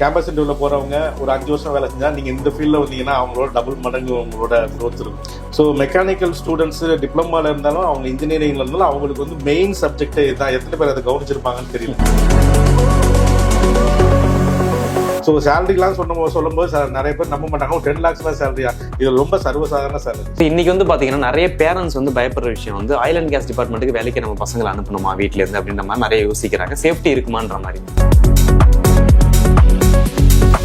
Campus இன்டர்வியூல போறவங்க ஒரு அஞ்சு வருஷம் வேலை செஞ்சா நீங்க இந்த ஃபீல்ட்ல வந்தீங்கன்னா அவங்களோட டபுள் மடங்கு உங்களோட க்ரோத் இருக்கும். ஸோ மெக்கானிக்கல் ஸ்டூடெண்ட்ஸ் டிப்ளமால இருந்தாலும் அவங்க இன்ஜினியரிங்ல இருந்தாலும் அவங்களுக்கு வந்து மெயின் சப்ஜெக்ட் இதான் எத்தனை பேர் அதை கவனிச்சிருப்பாங்கன்னு தெரியல. ஸோ சேலரிலாம் சொன்ன சொல்லும்போது சார் நிறைய பேர் நம்ப மாட்டாங்க. டென் லேக்ஸ் தான் சேலரியா இது ரொம்ப சர்வசாதாரண சேலரி இன்னைக்கு வந்து பாத்தீங்கன்னா நிறைய பேரண்ட்ஸ் வந்து பயப்படுற விஷயம் வந்து ஆயில் அண்ட் கேஸ் டிபார்ட்மெண்ட்டுக்கு வேலைக்கு நம்ம பசங்களை அனுப்பணுமா வீட்டிலேருந்து அப்படின்ற மாதிரி நிறைய யோசிக்கிறாங்க. சேஃப்டி இருக்குமான்ற மாதிரி.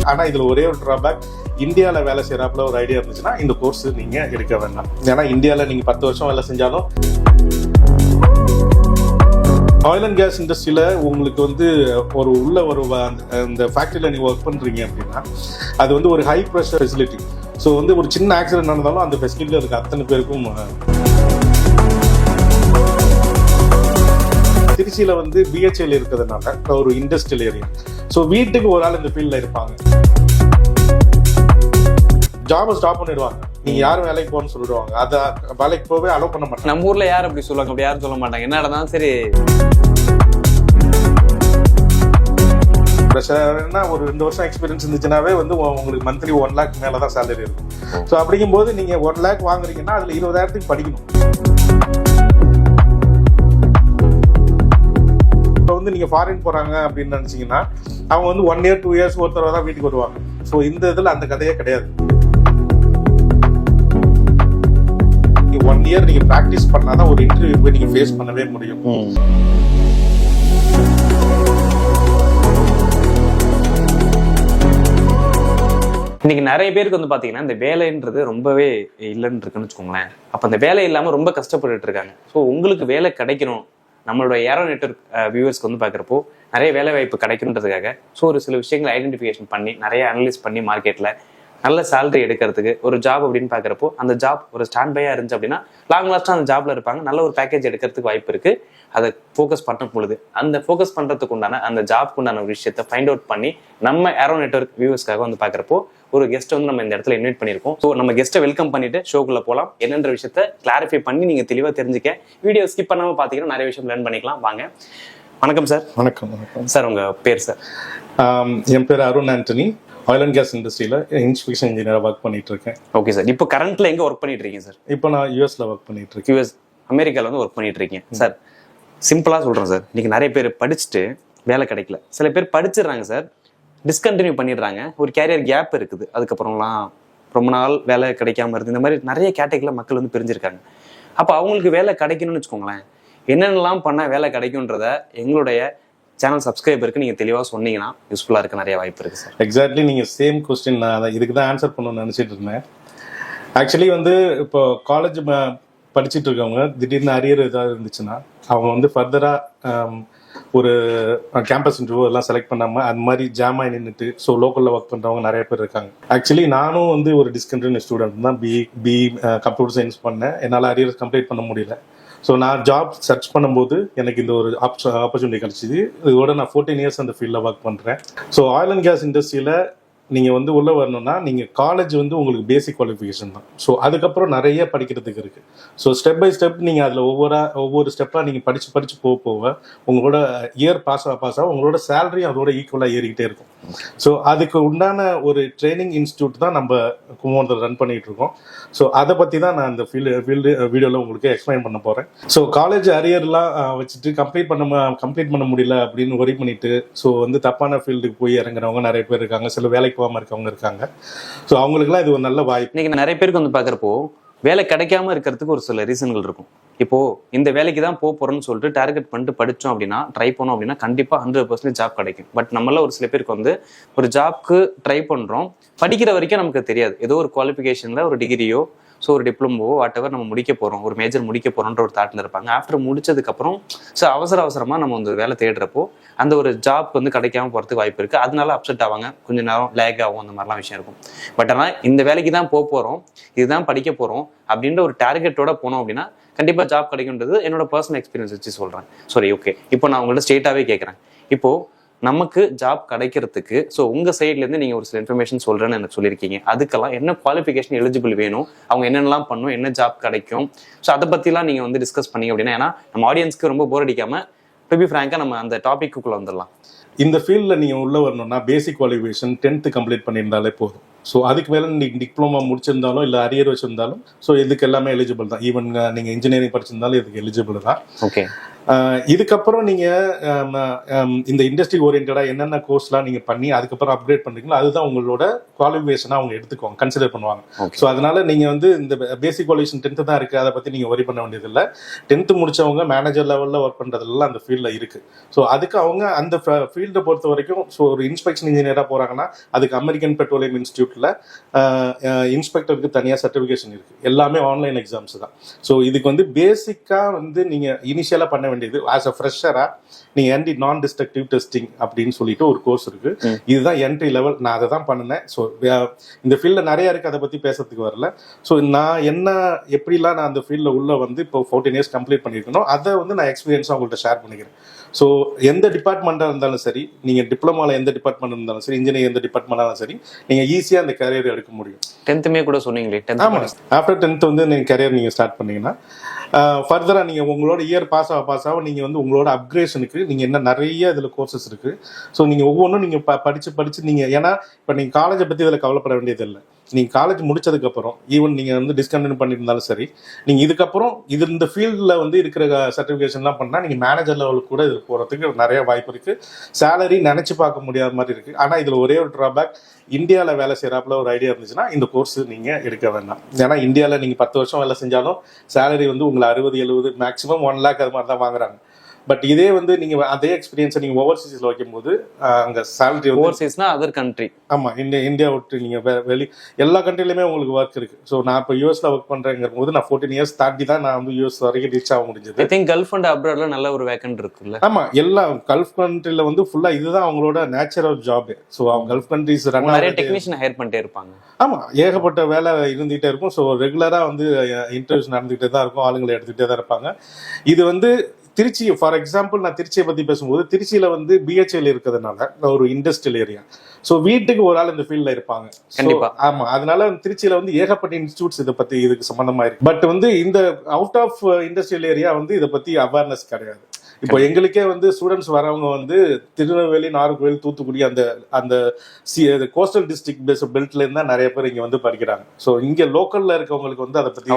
ஆனா இதுல ஒரே ஒரு ட்ராபேக் இந்தியால வேலை செய்யறாப்புல ஒரு ஐடியா இருந்துச்சுன்னா இந்த கோர்ஸ் நீங்க எடுக்க வேண்டாம். ஏன்னா இந்தியால நீங்க பத்து வருஷம் வேலை செஞ்சாலும் ஆயில் அண்ட் கேஸ் இண்டஸ்ட்ரியில் உங்களுக்கு வந்து ஒரு உள்ள ஒரு அந்த- ஃபேக்ட்ரியில் நீங்கள் ஒர்க் பண்ணுறீங்க அப்படின்னா அது வந்து ஒரு ஹை ப்ரெஷர் ஃபெசிலிட்டி ஸோ வந்து ஒரு சின்ன ஆக்சிடென்ட் நடந்தாலும் அந்த ஃபெசிலிட்டியில் இருக்க அத்தனை பேருக்கும் திருச்சியில வந்து பிஹெச்எல் இருக்கிறதுனால ஒரு இண்டஸ்ட்ரியல் ஏரியா ஸோ வீட்டுக்கு ஒரு ஆள் இந்த ஃபீல்ட்ல இருப்பாங்க. ஜாபை ஸ்டாப் பண்ணிடுவாங்க. நீங்க யாரும் வேலைக்கு போகணும்னு சொல்லிடுவாங்க. அதை வேலைக்கு போகவே அலோவ் பண்ண மாட்டாங்க. நம்ம ஊர்ல யார் அப்படி சொல்லுவாங்க? அப்படி யாரும் சொல்ல மாட்டாங்க. என்ன நடந்தாலும் சரி. ப்ரெஷர்னா ஒரு ரெண்டு வருஷம் எக்ஸ்பீரியன்ஸ் இருந்துச்சுனாவே வந்து உங்களுக்கு மந்த்லி ஒன் லேக் மேல தான் சேலரி இருக்கும் ஸோ அப்படிங்கும்போது நீங்க ஒன் லேக் வாங்குறீங்கன்னா அதுல இருபதாயிரத்துக்கு படிக்கணும். வந்து நீங்க ஃபாரின் போறாங்க அப்படின்னு நினைச்சீங்கன்னா அவங்க வந்து ஒன் இயர் டூ இயர்ஸ் ஒரு தான் வீட்டுக்கு வருவாங்க. ஸோ இந்த இதுல அந்த கதையே கிடையாது. ஒன் இயர் நீங்க ப்ராக்டிஸ் பண்ணாதான் ஒரு இன்டர்வியூ போய் நீங்கள் ஃபேஸ் பண்ணவே முடியும். இன்னைக்கு நிறைய பேருக்கு வந்து பாத்தீங்கன்னா இந்த வேலைன்றது ரொம்பவே இல்லைன்னு இருக்குன்னு வச்சுக்கோங்களேன். அப்ப அந்த வேலை இல்லாம ரொம்ப கஷ்டப்பட்டுட்டு இருக்காங்க. ஸோ உங்களுக்கு வேலை கிடைக்கணும். நம்மளோட ஏரோ நெட்ஒர்க் வியூவர்ஸ்க்கு வந்து பார்க்குறப்போ நிறைய வேலை வாய்ப்பு கிடைக்கணுன்றதுக்காக ஸோ ஒரு சில விஷயங்களை ஐடென்டிஃபிகேஷன் பண்ணி நிறைய அனலைஸ் பண்ணி மார்க்கெட்டில் நல்ல சேலரி எடுக்கிறதுக்கு ஒரு ஜாப் அப்படின்னு பார்க்குறப்போ அந்த ஜாப் ஒரு ஸ்டாண்ட் பையாக இருந்துச்சு அப்படின்னா லாங் லாஸ்ட்டாக அந்த ஜாப்ல இருப்பாங்க. நல்ல ஒரு பேக்கேஜ் எடுக்கிறதுக்கு வாய்ப்பு இருக்கு. அதை ஃபோக்கஸ் பண்ணும் பொழுது அந்த ஃபோக்கஸ் பண்ணுறதுக்கு உண்டான அந்த ஜாப்க்கு உண்டான ஒரு விஷயத்தை ஃபைண்ட் அவுட் பண்ணி நம்ம ஏரோ நெட்ஒர்க் வியூவர்ஸ்க்காக வந்து பார்க்குறப்போ ஒரு கெஸ்ட் வந்து நம்ம இந்த இடத்துல இன்வைட் பண்ணியிருக்கோம். ஸோ நம்ம கெஸ்ட்டை வெல்கம் பண்ணிட்டு ஷோக்குள்ள போகலாம் என்னன்ற விஷயத்த கிளாரிஃபை பண்ணி நீங்க தெளிவாக தெரிஞ்சுக்க. வீடியோ ஸ்கிப் பண்ணாம பார்த்தீங்கன்னா நிறைய விஷயம் லேர்ன் பண்ணிக்கலாம். வாங்க. வணக்கம் சார் வணக்கம் வணக்கம். சார் உங்க பேர் சார் என் பேர் Arun Antony. Oil and gas இண்டஸ்ட்ரியில் இன்ஸ்பெக்ஷன் இன்ஜினியராக ஒர்க் பண்ணிட்டு இருக்கேன் ஓகே சார் இப்போ கரண்ட்ல எங்க ஒர்க் பண்ணிட்டு இருக்கீங்க சார் இப்போ நான் யூஎஸ்ல ஒர்க் பண்ணிட்டு இருக்கேன் யூஎஸ் அமெரிக்கால வந்து ஒர்க் பண்ணிட்டு இருக்கீங்க சார் சிம்பிளாக சொல்கிறேன் சார் இன்னைக்கு நிறைய பேர் படிச்சுட்டு வேலை கிடைக்கல. சில பேர் படிச்சிடுறாங்க சார் டிஸ்கண்டினியூ பண்ணிடுறாங்க. ஒரு கேரியர் கேப் இருக்குது. அதுக்கப்புறம்லாம் ரொம்ப நாள் வேலை கிடைக்காம இருந்து இந்த மாதிரி நிறைய கேட்டகரியில் மக்கள் வந்து பிரிஞ்சிருக்காங்க. அப்போ அவங்களுக்கு வேலை கிடைக்கணும்னு வச்சுக்கோங்களேன். என்னென்னலாம் பண்ணால் வேலை கிடைக்குன்றத எங்களுடைய சேனல் சப்ஸ்கிரைபருக்கு நீங்கள் தெளிவாக சொன்னீங்கன்னா யூஸ்ஃபுல்லாக இருக்க நிறைய வாய்ப்பு இருக்குது சார் எக்ஸாக்ட்லி நீங்கள் சேம் கொஸ்டின் நான் அதை இதுக்கு தான் ஆன்சர் பண்ணணும்னு நினச்சிட்டு இருந்தேன். ஆக்சுவலி வந்து இப்போ காலேஜ் படிச்சுட்டு இருக்கவங்க திடீர்னு அரியர் ஏதாவது இருந்துச்சுன்னா அவங்க வந்து ஃபர்தராக ஒரு கேம்பஸ் இன்டர்வியூ எல்லாம் செலக்ட் பண்ணாமல் அந்த மாதிரி ஜாம் ஆகி நின்றுட்டு ஸோ லோக்கலில் ஒர்க் பண்ணுறவங்க நிறைய பேர் இருக்காங்க. ஆக்சுவலி நானும் வந்து ஒரு டிஸ்கண்டினியூ ஸ்டூடெண்ட் தான். பி பி கம்ப்யூட்டர் சயின்ஸ் பண்ணேன். என்னால் அரியர் கம்ப்ளீட் பண்ண முடியல. ஸோ நான் ஜாப் சர்ச் பண்ணும்போது எனக்கு இந்த ஒரு ஆப்பர்ச்சுனிட்டி கிடைச்சிது. இதோட நான் ஃபோர்டீன் இயர்ஸ் அந்த ஃபீல்டில் ஒர்க் பண்ணுறேன் ஸோ ஆயில் அண்ட் கேஸ் இண்டஸ்ட்ரியில் நீங்கள் வந்து உள்ளே வரணும்னா நீங்கள் காலேஜ் வந்து உங்களுக்கு பேசிக் குவாலிஃபிகேஷன் தான். ஸோ அதுக்கப்புறம் நிறைய படிக்கிறதுக்கு இருக்குது ஸோ ஸ்டெப் பை ஸ்டெப் நீங்கள் அதில் ஒவ்வொரு ஒவ்வொரு ஸ்டெப்பாக நீங்கள் படித்து படித்து போக போக உங்களோட இயர் பாஸ் ஆக பாஸ் ஆக உங்களோட சேலரி அதோட ஈக்குவலாக ஏறிக்கிட்டே இருக்கும். ஸோ அதுக்கு உண்டான ஒரு ட்ரைனிங் இன்ஸ்டியூட் தான் நம்ம கும்பகோணத்தில் ரன் பண்ணிகிட்டு இருக்கோம். ஸோ அதை பற்றி தான் நான் இந்த ஃபீல்டு ஃபீல்டு வீடியோவில் உங்களுக்கு எக்ஸ்பிளைன் பண்ண போகிறேன் ஸோ காலேஜ் அரியர்லாம் வச்சுட்டு கம்ப்ளீட் பண்ண கம்ப்ளீட் பண்ண முடியல அப்படின்னு ஒரி பண்ணிட்டு ஸோ வந்து தப்பான ஃபீல்டுக்கு போய் இறங்குறவங்க நிறைய பேர் இருக்காங்க. சில வேலைக்கு போகாமல் இருக்கவங்க இருக்காங்க. ஸோ அவங்களுக்குலாம் இது ஒரு நல்ல வாய்ப்பு. இன்னைக்கு நிறைய பேருக்கு வந்து பார்க்குறப்போ வேலை கிடைக்காம இருக்கிறதுக்கு ஒரு சில ரீசன்கள் இருக்கும். இப்போ இந்த வேலைக்கு தான் போக போறோம்னு சொல்லிட்டு டார்கெட் பண்ணிட்டு படிச்சோம் அப்படின்னா ட்ரை பண்ணோம் அப்படின்னா கண்டிப்பா ஹண்ட்ரட் பர்சன்ட் ஜாப் கிடைக்கும். பட் நம்மள ஒரு சில பேருக்கு வந்து ஒரு ஜாப்க்கு ட்ரை பண்றோம் படிக்கிற வரைக்கும் நமக்கு தெரியாது. ஏதோ ஒரு குவாலிஃபிகேஷன்ல ஒரு டிகிரியோ ஸோ ஒரு டிப்ளமோ வாட் எவர் நம்ம முடிக்க போகிறோம் ஒரு மேஜர் முடிக்க போகிறோன்ற ஒரு தாட்டில் இருப்பாங்க. ஆஃப்டர் முடிச்சதுக்கப்புறம் ஸோ அவசர அவசரமாக நம்ம வந்து வேலை தேடுறப்போ அந்த ஒரு ஜாப் வந்து கிடைக்காம போகிறதுக்கு வாய்ப்பு இருக்குது அதனால அப்செட் ஆவாங்க. கொஞ்சம் நேரம் லேக் ஆகும் அந்த மாதிரிலாம் விஷயம் இருக்கும். பட் ஆனால் இந்த வேலைக்கு தான் போக போகிறோம் இதுதான் படிக்க போகிறோம் அப்படின்ற ஒரு டார்கெட்டோட போனோம் அப்படின்னா கண்டிப்பாக ஜாப் கிடைக்குன்றது என்னோட பர்சனல் எக்ஸ்பீரியன்ஸ் வச்சு சொல்கிறேன் சரி ஓகே இப்போ நான் உங்கள்கிட்ட ஸ்ட்ரெயிட்டாகவே கேட்குறேன் இப்போது நமக்கு ஜாப் கிடைக்கிறதுக்கு ஸோ உங்க சைட்ல இருந்து நீங்க ஒரு சில இன்ஃபர்மேஷன் சொல்றேன்னு எனக்கு சொல்லியிருக்கீங்க. அதுக்கெல்லாம் என்ன குவாலிஃபிகேஷன் எலிஜிபிள் வேணும் அவங்க என்னென்னலாம் பண்ணும் என்ன ஜாப் கிடைக்கும்? ஸோ அதை பத்திலாம் நீங்க வந்து டிஸ்கஸ் பண்ணீங்க அப்படின்னா ஏன்னா நம்ம ஆடியன்ஸ்க்கு ரொம்ப போர் அடிக்காம டு பி ஃப்ராங்கா நம்ம அந்த டாபிக்குள்ள வந்துடலாம். இந்த ஃபீல்டில் நீங்கள் உள்ளே வரணும்னா பேசிக் குவாலிஃபிகேஷன் டென்த்து கம்ப்ளீட் பண்ணியிருந்தாலே போதும். ஸோ அதுக்கு மேலே நீங்கள் டிப்ளமா முடிச்சிருந்தாலும் இல்லை அரியர் வச்சிருந்தாலும் ஸோ இதுக்கு எல்லாமே எலிஜிபிள் தான். ஈவன் நீங்கள் இன்ஜினியரிங் படிச்சிருந்தாலும் இதுக்கு எலிஜிபிள் தான். ஓகே இதுக்கப்புறம் நீங்கள் இந்த இண்டஸ்ட்ரி ஓரியன்டாக என்னென்ன கோர்ஸ்லாம் நீங்கள் பண்ணி அதுக்கப்புறம் அப்கிரேட் பண்ணுறீங்களோ அதுதான் உங்களோட குவாலிஃபிகேஷனாக அவங்க எடுத்துக்குவாங்க கன்சிடர் பண்ணுவாங்க. ஸோ அதனால நீங்கள் வந்து இந்த பேசிக் குவாலிஃபிகேஷன் டென்த்து தான் இருக்குது அதை பற்றி நீங்கள் ஒரி பண்ண வேண்டியதில்லை. டென்த்து முடிச்சவங்க மேனேஜர் லெவலில் ஒர்க் பண்ணுறதுலாம் அந்த ஃபீல்டில் இருக்குது ஸோ அதுக்கு அவங்க அந்த ஃபீல்டை பொறுத்த வரைக்கும் ஸோ ஒரு இன்ஸ்பெக்ஷன் இன்ஜினியராக போகிறாங்கன்னா அதுக்கு அமெரிக்கன் பெட்ரோலியம் இன்ஸ்டியூட்டில் இன்ஸ்பெக்டருக்கு தனியாக சர்டிஃபிகேஷன் இருக்குது எல்லாமே ஆன்லைன் எக்ஸாம்ஸ் தான். ஸோ இதுக்கு வந்து பேசிக்காக வந்து நீங்கள் இனிஷியலாக பண்ண வேண்டியது ஆஸ் அ ஃப்ரெஷராக நீங்கள் என்டி நான் டிஸ்ட்ரக்டிவ் டெஸ்டிங் அப்படின்னு சொல்லிட்டு ஒரு கோர்ஸ் இருக்கு. இதுதான் என்ட்ரி லெவல் நான் அதை தான் பண்ணினேன். ஸோ இந்த ஃபீல்டில் நிறைய இருக்கு. அதை பற்றி பேசுறதுக்கு வரல. ஸோ நான் என்ன எப்படிலாம் நான் அந்த ஃபீல்டில் உள்ள வந்து இப்போ ஃபோர்டீன் இயர்ஸ் கம்ப்ளீட் பண்ணியிருக்கணும் அதை வந்து நான் எக்ஸ்பீரியன்ஸாக உங்கள்கிட்ட ஷேர் பண்ணிக்கிறேன். ஸோ எந்த டிபார்ட்மெண்ட்டாக இருந்தாலும் சரி நீங்கள் டிப்ளமாவில் எந்த டிபார்ட்மெண்ட் இருந்தாலும் சரி இன்ஜினியர் எந்த டிபார்ட்மெண்ட்டாலும் சரி நீங்கள் ஈஸியாக அந்த கேரியர் எடுக்க முடியும். டென்த்துமே கூட சொன்னீங்களே ஆமாம் ஆஃப்டர் டென்த் வந்து நீங்கள் கரியர் நீங்கள் ஸ்டார்ட் பண்ணீங்கன்னா ஃபர்தராக நீங்கள் உங்களோட இயர் பாஸ் ஆக பாஸ் ஆக நீங்கள் வந்து உங்களோட அப்கிரேஷனுக்கு நீங்கள் என்ன நிறைய இதில் கோர்சஸ் இருக்குது ஸோ நீங்கள் ஒவ்வொன்றும் நீங்கள் ப படித்து படித்து நீங்கள் ஏன்னா இப்போ நீங்கள் காலேஜை பற்றி இதில் கவலைப்பட வேண்டியதில்லை. நீங்கள் காலேஜ் முடிச்சதுக்கப்புறம் ஈவன் நீங்கள் வந்து டிஸ்கண்டினியூ பண்ணியிருந்தாலும் சரி நீங்கள் இதுக்கப்புறம் இது இந்த ஃபீல்டில் வந்து இருக்கிற சர்டிஃபிகேஷன்லாம் பண்ணால் நீங்கள் மேனேஜர் லெவலுக்கு கூட இதில் போகிறதுக்கு நிறைய வாய்ப்பு இருக்குது சேலரி நினச்சி பார்க்க முடியாத மாதிரி இருக்குது ஆனால் இதில் ஒரே ஒரு ட்ராபேக் இந்தியாவில் வேலை செய்கிறாப்புல ஒரு ஐடியா இருந்துச்சுன்னா இந்த கோர்ஸ் நீங்கள் எடுக்க வேண்டாம். ஏன்னா இந்தியாவில் நீங்கள் பத்து வருஷம் வேலை செஞ்சாலும் சேலரி வந்து உங்கள் அறுபது எழுபது மேக்ஸிமம் ஒன் லேக் அது மாதிரி தான் வாங்குறாங்க. பட் இதே வந்து நீங்கள் அதே எக்ஸ்பீரியன்ஸை நீங்கள் ஓவர்சீஸில் வைக்கும்போது அங்கே சேலரி ஓவர்சீஸ்னா அதர் கண்ட்ரி ஆமாம் இந்தியா இந்தியா விட்டு நீங்கள் வெளி எல்லா கண்ட்ரிலையுமே உங்களுக்கு ஒர்க் இருக்குது ஸோ நான் இப்போ யூஎஸில் ஒர்க் பண்ணுறேங்கிற போது நான் ஃபோர்டீன் இயர்ஸ் தாண்டி தான் நான் வந்து யூஎஸ் வரைக்கும் ரீச் ஆக முடிஞ்சது. ஐ திங்க் கல்ஃப் அண்ட் அப்ராட்ல நல்ல ஒரு வேக்கன்ட் இருக்குல்ல? ஆமா எல்லா கல்ஃப் கண்ட்ரில வந்து ஃபுல்லா இதுதான் அவங்களோட நேச்சுரல் ஜாப் ஸோ அவங்க கல்ஃப் கண்ட்ரிஸ் ரன் நிறைய டெக்னீஷியன் ஹையர் பண்ணிட்டே இருப்பாங்க. ஆமா ஏகப்பட்ட வேலை இருந்துகிட்டே இருக்கும். ஸோ ரெகுலரா வந்து இன்டர்வியூஸ் நடந்துகிட்டே தான் இருக்கும். ஆளுங்களை எடுத்துக்கிட்டே தான் இருப்பாங்க. இது வந்து திருச்சி ஃபார் எக்ஸாம்பிள் நான் திருச்சியை பத்தி பேசும்போது திருச்சியில வந்து பிஹெச்எல் இருக்கிறதுனால ஒரு இண்டஸ்ட்ரியல் ஏரியா ஸோ வீட்டுக்கு ஒரு ஆள் இந்த ஃபீல்ட்ல இருப்பாங்க. So, கண்டிப்பா. ஆமா அதனால திருச்சியில வந்து ஏகப்பட்ட இன்ஸ்டியூட்ஸ் இதை பத்தி இதுக்கு சம்பந்தமா இருக்கு. பட் வந்து இந்த அவுட் ஆஃப் இண்டஸ்ட்ரியல் ஏரியா வந்து இதை பத்தி அவேர்னஸ் கிடையாது. இப்போ எங்களுக்கே வந்து ஸ்டூடெண்ட்ஸ் வரவங்க வந்து திருநெல்வேலி நாகர்கோவில் தூத்துக்குடி அந்த அந்த சி கோஸ்டல் டிஸ்ட்ரிக்ட் பேஸ் பெல்ட்ல இருந்தா நிறைய பேர் இங்க வந்து படிக்கிறாங்க. ஸோ இங்க லோக்கல்ல இருக்கவங்களுக்கு வந்து அதை பத்தி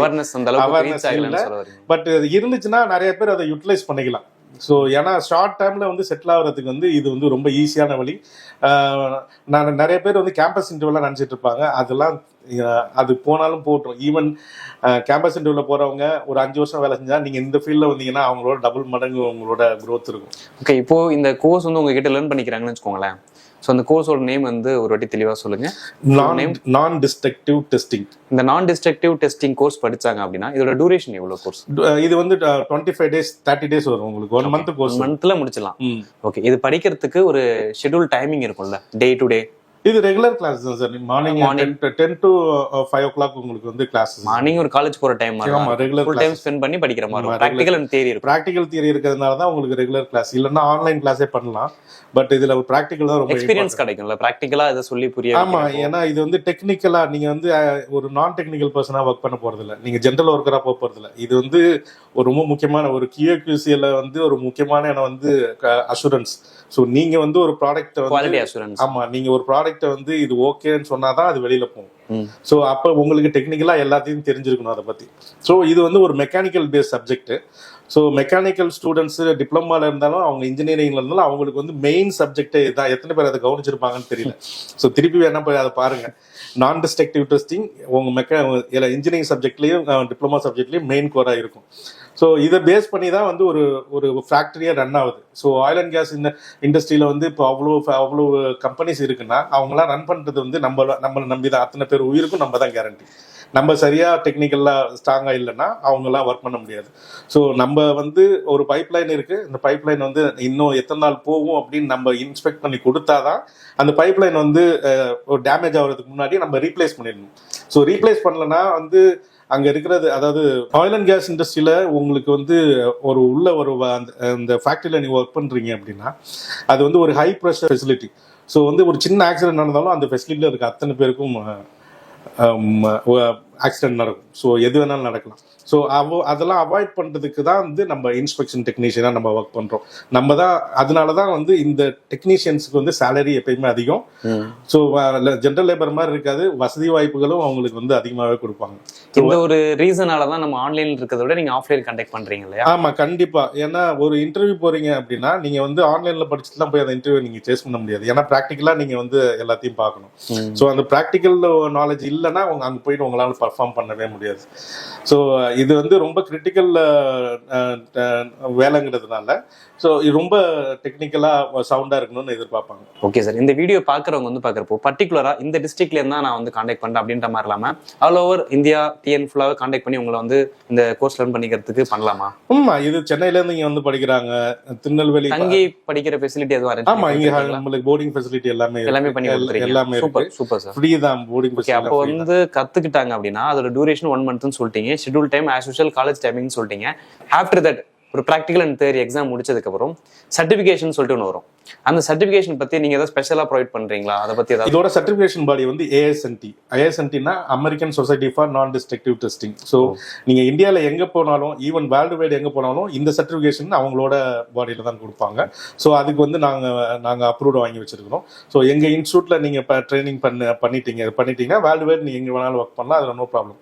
அவேர்னஸ் ஆகலன்னு இல்ல. பட் இருந்துச்சுன்னா நிறைய பேர் அதை யூட்டிலைஸ் பண்ணிக்கலாம். ஸோ ஏன்னா ஷார்ட் டைமில் வந்து செட்டில் ஆகிறதுக்கு வந்து இது வந்து ரொம்ப ஈஸியான வழி. நான் நிறைய பேர் வந்து கேம்பஸ் இன்டர்வியூலாம் நினச்சிட்டு இருப்பாங்க. அதெல்லாம் அது போனாலும் போட்டோம் ஈவன் கேம்பஸ் இன்டர்வியூவில் போகிறவங்க ஒரு அஞ்சு வருஷம் வேலை செஞ்சால் நீங்கள் இந்த ஃபீல்டில் வந்தீங்கன்னா அவங்களோட டபுள் மடங்கு உங்களோட க்ரோத் இருக்கும். ஓகே இப்போது இந்த கோர்ஸ் வந்து உங்ககிட்ட லேர்ன் பண்ணிக்கிறாங்கன்னு வச்சுக்கோங்களேன். ஸோ அந்த கோர்ஸோட நேம் வந்து ஒரு வாட்டி தெளிவா சொல்லுங்க. நான் டிஸ்ட்ரக்டிவ் டெஸ்டிங் இந்த நான் டிஸ்ட்ரக்டிவ் டெஸ்டிங் கோர்ஸ் படிச்சாங்க அப்படின்னா இதோட டூரேஷன் எவ்வளவு கோர்ஸ் இது வந்து twenty five days thirty days வரும் உங்களுக்கு. ஒன் மந்த் கோர்ஸ் மந்த்ல முடிச்சிடலாம். ஓகே இது படிக்கிறதுக்கு ஒரு ஷெட்யூல் டைமிங் இருக்கும்ல. டே டு டே இது ரெகுலர் கிளாஸ் தான் sir morning Morning. Ten to five o'clock உங்களுக்கு வந்து கிளாஸ் மார்னிங் ஒரு காலேஜ் போற டைம் ஆமா ரெகுலர் ஃபுல் டைம் ஸ்பெண்ட் பண்ணி படிக்கிற மாதிரி ப்ராக்டிகல் அண்ட் தேரி இருக்கும். ப்ராக்டிகல் தியரி இருக்கிறதுனால தான் உங்களுக்கு ரெகுலர் கிளாஸ் இல்லைன்னா ஆன்லைன் கிளாஸே பண்ணலாம். பட் இதுல ப்ராக்டிக்கல் தான் ரொம்ப எக்ஸ்பீரியன்ஸ் கிடைக்கும்ல. ப்ராக்டிக்கலா இதை சொல்லி புரிய ஆமா. ஏன்னா இது வந்து டெக்னிக்கலா நீங்க வந்து ஒரு நான் டெக்னிக்கல் பர்சனா ஒர்க் பண்ண போறது இல்ல நீங்க ஜென்ரல் ஒர்க்கரா போக போறது இல்ல இது வந்து ஒரு ரொம்ப முக்கியமான ஒரு கியூசிஎல்ல வந்து ஒரு முக்கியமான வந்து அஷூரன்ஸ் ஸோ நீங்க வந்து ஒரு ப்ராடக்ட் குவாலிட்டி வந்து அசூரன்ஸ் ஆமா நீங்க ஒரு ப்ராடக்ட்டை வந்து இது ஓகேன்னு சொன்னாதான் அது வெளியில போகும். ஸோ அப்போ உங்களுக்கு டெக்னிக்கலா எல்லாத்தையும் தெரிஞ்சிருக்கணும் அதை பத்தி. ஸோ இது வந்து ஒரு mechanical base subject so mechanical students டிப்ளமால இருந்தாலும் அவங்க இன்ஜினியரிங்ல இருந்தாலும் அவங்களுக்கு வந்து மெயின் சப்ஜெக்ட் இதான் எத்தனை பேர் அதை கவனிச்சிருப்பாங்கன்னு தெரியல. ஸோ திருப்பி வேணா போய் அதை பாருங்க. நான் டிஸ்ட்ரக்டிவ் டெஸ்டிங் உங்க மெக்கா இன்ஜினியரிங் சப்ஜெக்ட்லேயும் டிப்ளமா சப்ஜெக்ட்லேயும் மெயின் கோராக இருக்கும். ஸோ இதை பேஸ் பண்ணி தான் வந்து ஒரு ஒரு ஃபேக்டரியே ரன் ஆகுது. ஸோ ஆயில் அண்ட் கேஸ் இந்த இண்டஸ்ட்ரியில வந்து இப்போ அவ்வளோ அவ்வளோ கம்பெனிஸ் இருக்குன்னா அவங்களாம் ரன் பண்ணுறது வந்து நம்மள நம்மளை நம்பி தான் அத்தனை பேர் உயிருக்கும் நம்ம தான் கேரண்டி நம்ம சரியா டெக்னிக்கலாக ஸ்ட்ராங்கா இல்லைன்னா அவங்கெல்லாம் ஒர்க் பண்ண முடியாது. ஸோ நம்ம வந்து ஒரு பைப் லைன் இருக்கு. இந்த பைப் லைன் வந்து இன்னும் எத்தனை நாள் போகும் அப்படின்னு நம்ம இன்ஸ்பெக்ட் பண்ணி கொடுத்தாதான் அந்த பைப் லைன் வந்து ஒரு டேமேஜ் ஆகிறதுக்கு முன்னாடி நம்ம ரீப்ளேஸ் பண்ணிடணும். ஸோ ரீப்ளேஸ் பண்ணலன்னா வந்து அங்க இருக்கிறது அதாவது ஆயில் அண்ட் கேஸ் இண்டஸ்ட்ரியில உங்களுக்கு வந்து ஒரு உள்ள ஒரு வ- அந்த- அந்த ஃபேக்டரியில நீங்க ஒர்க் பண்றீங்க அப்படின்னா அது வந்து ஒரு ஹை ப்ரெஷர் ஃபெசிலிட்டி ஸோ வந்து ஒரு சின்ன ஆக்சிடென்ட் நடந்தாலும் அந்த ஃபெசிலிட்டியில் இருக்க அத்தனை பேருக்கும் ஆக்சிடென்ட் நடக்கும். ஸோ எது வேணாலும் நடக்கலாம். ஸோ அவ அதெல்லாம் அவாய்ட் பண்ணுறதுக்கு தான் வந்து நம்ம இன்ஸ்பெக்ஷன் டெக்னீஷியனாக நம்ம ஒர்க் பண்ணுறோம் நம்ம தான் அதனால தான் வந்து இந்த டெக்னீஷியன்ஸுக்கு வந்து சேலரி எப்பயுமே அதிகம். ஸோ ஜென்ரல் லேபர் மாதிரி இருக்காது. வசதி வாய்ப்புகளும் அவங்களுக்கு வந்து அதிகமாகவே கொடுப்பாங்க. இந்த ஒரு ரீசனால தான் நம்ம ஆன்லைன்ல இருக்கிறத விட நீங்க ஆஃப்லைன் கண்டக்ட் பண்றீங்க இல்லையா? ஆமா கண்டிப்பா. ஏன்னா ஒரு இன்டர்வியூ போறீங்க அப்படின்னா நீங்க வந்து ஆன்லைன்ல படிச்சுட்டுலாம் போய் அந்த இன்டர்வியூ நீங்க சேஸ் பண்ண முடியாது. ஏன்னா ப்ராக்டிக்கலா நீங்க வந்து எல்லாத்தையும் பார்க்கணும். ஸோ அந்த ப்ராக்டிக்கல் நாலேஜ் இல்லைன்னா உங்க அங்க போயிட்டு உங்களால பர்ஃபார்ம் பண்ணவே முடியாது. ஸோ இது வந்து ரொம்ப கிரிட்டிக்கல் வேலைங்கிறதுனால ஸோ இது ரொம்ப டெக்னிக்கலா சவுண்டா இருக்கணும்னு எதிர்பார்ப்பாங்க. ஓகே சார் இந்த வீடியோ பாக்குறவங்க வந்து பாக்குறப்போ பர்டிகுலரா இந்த டிஸ்ட்ரிக்ட்ல இருந்தா நான் வந்து காண்டாக்ட் பண்றேன் அப்படின்ற மாதிரி இல்லாம ஆல் ஓவர் இந்தியா டிஎன் ஃபுல்லாவே காண்டாக்ட் பண்ணி உங்களை வந்து இந்த கோர்ஸ் லேர்ன் பண்ணிக்கிறதுக்கு பண்ணலாமா? ஆமா இது சென்னையில இருந்து இங்க வந்து படிக்கிறாங்க. திருநெல்வேலி தங்கி படிக்கிற ஃபெசிலிட்டி எதுவும் arrange ஆமா பண்ணி இங்க? நம்மளுக்கு போர்டிங் ஃபெசிலிட்டி எல்லாமே. எல்லாமே பண்ணி எல்லாமே சூப்பர் சூப்பர் சார் ஃப்ரீ தான் போர்டிங் ஓகே அப்போ வந்து கத்துக்கிட்டாங்க அப்படின்னா அதோட டியூரேஷன் ஒன் மந்த்னு சொல்லிட்டீங்க. Schedule time as usual college timing சொல்லிட்டீங்க. ஆஃப்டர் தட் ஒரு ப்ராக்டிக்கல் அண்ட் தேரி எக்ஸாம் முடிச்சதுக்கப்புறம் சர்டிஃபிகேஷன் சொல்லிட்டு ஒன்று வரும். அந்த சர்டிஃபிகேஷன் பத்தி நீங்க ஏதாவது ஸ்பெஷலா ப்ரொவைட் பண்றீங்களா? அதை பத்தி ஏதாவது? இதோட சர்டிபிகேஷன் பாடி வந்து ASNT ஏஎஸ்என்டினா American society for non destructive testing so நீங்க இந்தியாவில் எங்க போனாலும் ஈவன் வேர்ல்டு வைடு எங்க போனாலும் இந்த சர்டிபிகேஷன் அவங்களோட பாடியில தான் கொடுப்பாங்க. ஸோ அதுக்கு வந்து நாங்க நாங்க அப்ரூவ் வாங்கி வச்சிருக்கிறோம். ஸோ எங்க இன்ஸ்டியூட்ல நீங்க இப்போ ட்ரைனிங் பண்ண பண்ணிட்டீங்க பண்ணிட்டீங்கன்னா வேர்ல்டு வைடு நீங்க எங்க வேணாலும் ஒர்க் பண்ணலாம். அதுல நோ ப்ராப்ளம்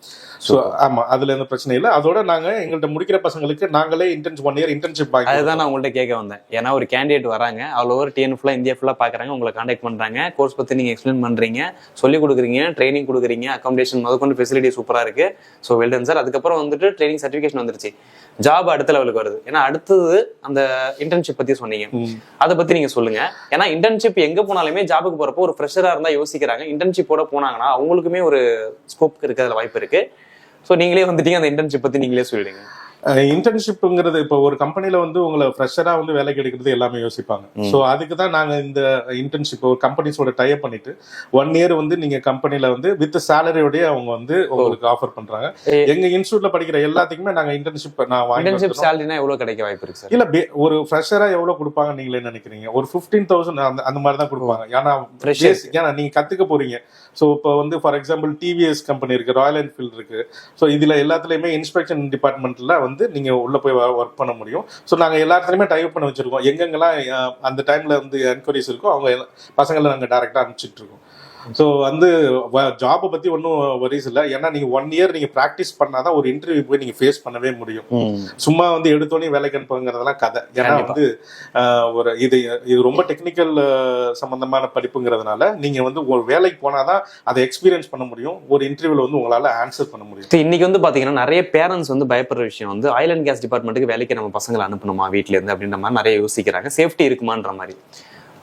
ஸோ ஆமா அதுல எந்த பிரச்சனை இல்லை. அதோட நாங்க எங்கள்கிட்ட முடிக்கிற பசங்களுக்கு நாங்களே இன்டர்ன்ஷிப் ஒன் இயர் இன்டர்ன்ஷிப் அதுதான் நான் உங்கள்ட்ட கேட்க வந்தேன். ஏன்னா ஒரு கேண்டிடேட் வராங்க ஆல் ஓவர் டிஎன் ஃபுல்லா இந்தியா ஃபுல்லா பாக்குறாங்க உங்களை காண்டாக்ட் பண்றாங்க. கோர்ஸ் பத்தி நீங்க எக்ஸ்பிளைன் பண்றீங்க. சொல்லி கொடுக்குறீங்க ட்ரைனிங் கொடுக்குறீங்க அகாமடேஷன் முதற்கொண்டு ஃபெசிலிட்டி சூப்பரா இருக்கு. ஸோ வெல்டன் சார் அதுக்கப்புறம் வந்துட்டு ட்ரைனிங் சர்டிஃபிகேஷன் வந்துருச்சு. ஜாப் அடுத்த லெவலுக்கு வருது. ஏன்னா அடுத்தது அந்த இன்டர்ன்ஷிப் பத்தி சொன்னீங்க. அதை பத்தி நீங்க சொல்லுங்க. ஏன்னா இன்டர்ன்ஷிப் எங்க போனாலுமே ஜாபுக்கு போறப்போ ஒரு ஃப்ரெஷரா இருந்தா யோசிக்கிறாங்க. இன்டர்ன்ஷிப்போட போனாங்கன்னா அவங்களுக்குமே ஒரு ஸ்கோப் இருக்கிறதுல வாய்ப்பு இருக்கு. ஸோ நீங்களே வந்துட்டீங்க அந்த இன்டர்ன்ஷிப் பத்தி நீங்களே சொல்லிடுங்க. இன்டர்ன்ஷிப்ங்கிறது இப்போ ஒரு கம்பெனில வந்து உங்களை ஃப்ரெஷரா வந்து வேலைக்கு எடுக்கிறது எல்லாமே யோசிப்பாங்க. ஸோ அதுக்கு தான் நாங்க இந்த இன்டர்ன்ஷிப் ஒரு கம்பெனிஸோட டைப் பண்ணிட்டு ஒன் இயர் வந்து நீங்க கம்பெனில வந்து வித் சேலரியோடய அவங்க வந்து உங்களுக்கு ஆஃபர் பண்றாங்க. எங்க இன்ஸ்டியூட்ல படிக்கிற எல்லாத்துக்குமே நாங்க இன்டர்ன்ஷிப் நான் வாங்கி. சேலரினா எவ்வளவு கிடைக்க வாய்ப்பு இருக்கு இல்ல ஒரு ஃப்ரெஷரா எவ்வளவு கொடுப்பாங்க நீங்களே நினைக்கிறீங்க. ஒரு ஃபிஃப்டீன் தௌசண்ட் அந்த அந்த மாதிரி தான் கொடுப்பாங்க. ஏன்னா ஏன்னா நீங்க கத்துக்க போறீங்க. ஸோ இப்போ வந்து ஃபார் எக்ஸாம்பிள் டிவிஎஸ் கம்பெனி இருக்கு ராயல் என்ஃபீல்ட் இருக்கு. ஸோ இதுல எல்லாத்துலயுமே இன்ஸ்பெக்ஷன் டிபார்ட்மெண்ட்ல வந்து நீங்க உள்ளே போய் ஒர்க் பண்ண முடியும். ஸோ நாங்கள் எல்லா இடத்துலையுமே டைப் பண்ண வச்சிருக்கோம். எங்கெங்கெல்லாம் அந்த டைம்ல வந்து என்கொயரிஸ் இருக்கோ அவங்க பசங்களை நாங்கள் டேரெக்டாக அனுப்பிச்சிட்டு இருக்கோம். ஸோ வந்து ஜாபை பத்தி ஒன்றும் வரிஸ் இல்லை. ஏன்னா நீங்க ஒன் இயர் நீங்க ப்ராக்டிஸ் பண்ணாதான் ஒரு இன்டர்வியூ போய் நீங்க ஃபேஸ் பண்ணவே முடியும். சும்மா வந்து எடுத்தோடனே வேலைக்கு அனுப்புங்கிறதெல்லாம் கதை. ஏன்னா. வந்து ஒரு இது இது ரொம்ப டெக்னிக்கல் சம்பந்தமான படிப்புங்கிறதுனால நீங்க வந்து ஒரு வேலைக்கு போனாதான் அதை எக்ஸ்பீரியன்ஸ் பண்ண முடியும். ஒரு இன்டர்வியூல வந்து உங்களால ஆன்சர் பண்ண முடியும். இன்னைக்கு வந்து பாத்தீங்கன்னா நிறைய பேரண்ட்ஸ் வந்து பயப்படுற விஷயம் வந்து ஆயில் அண்ட் கேஸ் டிபார்ட்மெண்ட்டுக்கு வேலைக்கு நம்ம பசங்களை அனுப்பணுமா வீட்ல இருந்து அப்படின்ற மாதிரி நிறைய யோசிக்கிறாங்க. சேஃப்டி இருக்குமான்ற மாதிரி.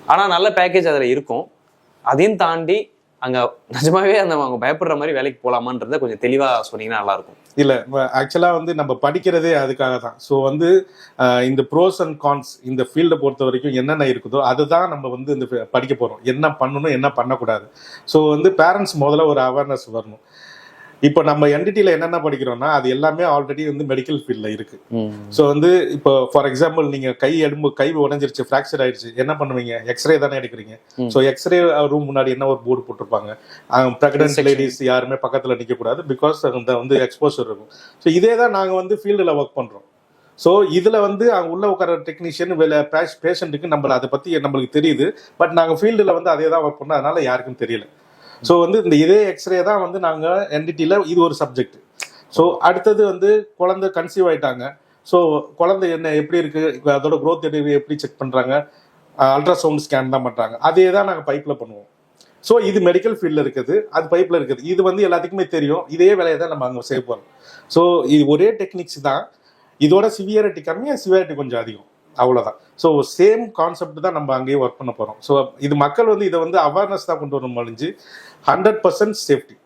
ஆனா நல்ல பேக்கேஜ் அதுல இருக்கும். அதையும் தாண்டி அங்க நிஜமாவே அந்த அவங்க பயப்படுற மாதிரி வேலைக்கு போலாமான்றத கொஞ்சம் தெளிவா சொன்னீங்கன்னா நல்லா இருக்கும் இல்ல ஆக்சுவலா வந்து நம்ம படிக்கிறதே அதுக்காக தான். ஸோ வந்து இந்த ப்ரோஸ் அண்ட் கான்ஸ் இந்த ஃபீல்டை பொறுத்த வரைக்கும் என்னென்ன இருக்குதோ அதுதான் நம்ம வந்து இந்த படிக்க போறோம். என்ன பண்ணணும் என்ன பண்ணக்கூடாது. ஸோ வந்து பேரண்ட்ஸ் முதல்ல ஒரு அவேர்னஸ் வரணும். இப்போ நம்ம என்டிடியில் என்னென்ன படிக்கிறோம்னா அது எல்லாமே ஆல்ரெடி வந்து மெடிக்கல் ஃபீல்டில் இருக்கு. ஸோ வந்து இப்போ ஃபார் எக்ஸாம்பிள் நீங்க கை எலும்பு கை உடஞ்சிருச்சு ஃப்ராக்சர் ஆயிடுச்சு என்ன பண்ணுவீங்க? எக்ஸ்ரே தானே எடுக்கிறீங்க. ஸோ எக்ஸ்ரே ரூம் முன்னாடி என்ன ஒரு போர்டு போட்டிருப்பாங்க? ப்ரெக்னென்ட். லேடிஸ் யாருமே பக்கத்துல நிக்க கூடாது பிகாஸ் அந்த வந்து எக்ஸ்போசர் இருக்கும். ஸோ இதே தான் நாங்க வந்து ஃபீல்டில் ஒர்க் பண்றோம். ஸோ இதுல வந்து அங்க உள்ள உட்கார டெக்னீஷியன் வேலை பேஷண்ட்டுக்கு நம்ம அதை பத்தி நம்மளுக்கு தெரியுது. பட் நாங்க ஃபீல்டில் வந்து அதே தான் ஒர்க் பண்ணோம். அதனால யாருக்கும் தெரியல. ஸோ வந்து இந்த இதே எக்ஸ்ரே தான் வந்து நாங்கள் என்டிடியில் இது ஒரு சப்ஜெக்ட் ஸோ அடுத்தது வந்து குழந்தை கன்சீவ் ஆயிட்டாங்க. ஸோ குழந்தை என்ன எப்படி இருக்குது அதோட க்ரோத் எப்படி எப்படி செக் பண்ணுறாங்க அல்ட்ராசவுண்ட் ஸ்கேன் தான் பண்ணுறாங்க அதே தான் நாங்கள் பைப்பில் பண்ணுவோம். ஸோ இது மெடிக்கல் ஃபீல்டில் இருக்குது. அது பைப்பில் இருக்குது. இது வந்து எல்லாத்துக்குமே தெரியும். இதே வேலையை தான் நம்ம அங்கே செய்ய போகிறோம் ஸோ இது ஒரே டெக்னிக்ஸ் தான். இதோட சிவியாரிட்டி கம்மியாக சிவியாரிட்டி கொஞ்சம் அதிகம். அவ்வளோதான் ஸோ சேம் கான்செப்ட் தான் நம்ம அங்கேயே ஒர்க் பண்ண போகிறோம் ஸோ இது மக்கள் வந்து இதை வந்து அவேர்னஸ் தான் கொண்டு வரணும் அழிஞ்சு ஹண்ட்ரட் பர்சன்ட் சேஃப்டி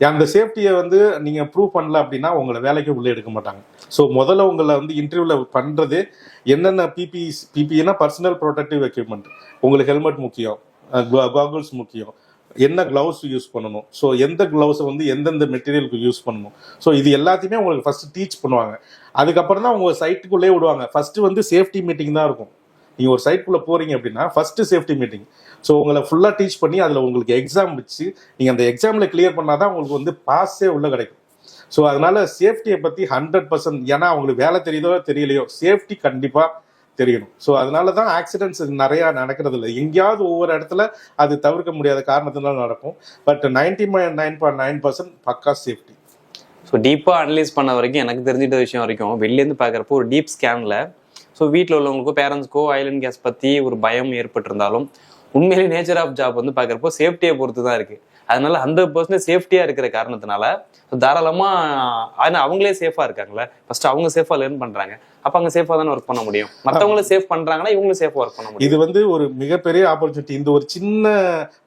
அந்த சேஃப்டியை வந்து நீங்கள் ப்ரூவ் பண்ணல அப்படின்னா உங்களை வேலைக்கு உள்ளே எடுக்க மாட்டாங்க. ஸோ முதல்ல உங்களை வந்து இன்டர்வியூவில் பண்ணுறது என்னென்ன பிபிஇஸ் பிபிஇனா பர்சனல் ப்ரொடக்டிவ் எக்யூப்மெண்ட் உங்களுக்கு ஹெல்மெட் முக்கியம் காகுல்ஸ் முக்கியம். என்ன க்ளவுஸ் யூஸ் பண்ணணும்? ஸோ எந்த க்ளவுஸை வந்து எந்தெந்த மெட்டீரியலுக்கு யூஸ் பண்ணணும்? ஸோ இது எல்லாத்தையுமே உங்களுக்கு ஃபஸ்ட்டு டீச் பண்ணுவாங்க. அதுக்கப்புறம் தான் உங்கள் சைட்டுக்குள்ளே விடுவாங்க. ஃபஸ்ட்டு வந்து சேஃப்டி மீட்டிங் தான் இருக்கும். நீங்கள் ஒரு சைட்குள்ளே போகிறீங்க அப்படின்னா ஃபஸ்ட்டு சேஃப்டி மீட்டிங் ஸோ உங்களை ஃபுல்லாக டீச் பண்ணி அதில் உங்களுக்கு எக்ஸாம் வச்சு நீங்கள் அந்த எக்ஸாமில் கிளியர் பண்ணாதான் உங்களுக்கு வந்து பாஸே உள்ளே கிடைக்கும். ஸோ அதனால சேஃப்டியை பற்றி ஹண்ட்ரட் பர்சன்ட் ஏன்னா அவங்களுக்கு வேலை தெரியுதோ தெரியலையோ சேஃப்டி கண்டிப்பாக தெரியணும். ஸோ அதனால தான் ஆக்சிடென்ட்ஸ் நிறையா நடக்கிறது இல்லை எங்கேயாவது ஒவ்வொரு இடத்துல அது தவிர்க்க முடியாத காரணத்தினால நடக்கும். But ninety nine point nine percent பக்கா சேஃப்டி ஸோ டீப்பாக அனலைஸ் பண்ண வரைக்கும் எனக்கு தெரிஞ்சிட்ட விஷயம் வரைக்கும் வெளிலேருந்து பார்க்குறப்போ ஒரு டீப் ஸ்கேனில் ஸோ வீட்டில் உள்ளவங்களுக்கோ பேரண்ட்ஸ்க்கோ ஐலண்ட் கேஸ் பற்றி ஒரு பயம் ஏற்பட்டிருந்தாலும் உண்மையிலேயே நேச்சர் ஆஃப் ஜாப் வந்து பார்க்குறப்போ சேஃப்டியை பொறுத்து தான் இருக்குது அதனால ஹண்ட்ரட் பர்சன்ட் சேஃப்டியாக இருக்கிற காரணத்தினால தாராளமாக ஆனால் அவங்களே சேஃபாக இருக்காங்களே ஃபர்ஸ்ட் அவங்க சேஃபாக லேர்ன் பண்ணுறாங்க அப்போ அங்கே சேஃபாக தானே ஒர்க் பண்ண முடியும். மற்றவங்களும் சேஃப் பண்ணுறாங்கன்னா இவங்களும் சேஃபாக ஒர்க் பண்ண முடியும். இது வந்து ஒரு மிகப்பெரிய ஆப்பர்ச்சுனிட்டி இந்த ஒரு சின்ன